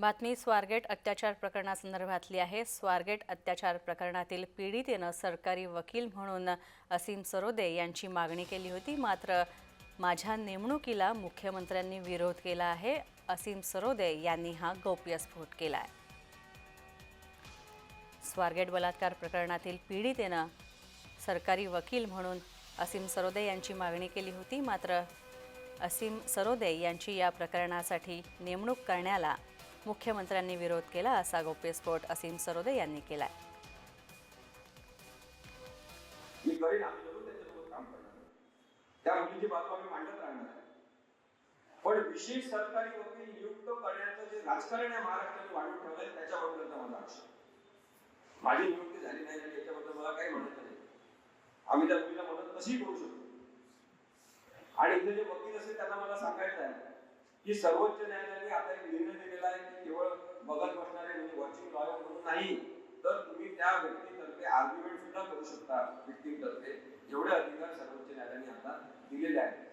बातमी स्वारगेट अत्याचार प्रकरणासंदर्भातली आहे. स्वारगेट अत्याचार प्रकरणातील पीडितेनं सरकारी वकील म्हणून असीम सरोदे यांची मागणी केली होती. मात्र माझ्या नेमणुकीला मुख्यमंत्र्यांनी विरोध केला आहे. असीम सरोदे यांनी हा गौप्यस्फोट केला आहे स्वारगेट बलात्कार प्रकरणातील पीडितेनं सरकारी वकील म्हणून असीम सरोदे यांची मागणी केली होती. मात्र असीम सरोदे यांची या प्रकरणासाठी नेमणूक करण्याला मुख्यमंत्र्यांनी विरोध केला असा गोप्यस्फोट असीम सरोदे यांनी केलाय. पण विशेष सरकारी वकील नियुक्त करण्याचं जे राजकारण आहे महाराष्ट्राने वाढून ठेवलंय त्याच्याबद्दलचा माझा आक्षेप माझी नियुक्ती झाली नाही आणि याच्याबद्दल मला काही म्हणत नाही. आम्ही त्या मुलीला मदत कशी करू शकतो? आणि इथे जे वकील असेल त्यांना मला सांगायचं आहे की सर्वोच्च न्यायालयाने नाही तर तुम्ही त्या व्यक्तीतर्फे आर्ग्युमेंट सुद्धा करू शकता व्यक्तीतर्फे तर्फे. एवढे अधिकार सर्वोच्च न्यायालयाने आता दिलेले आहेत.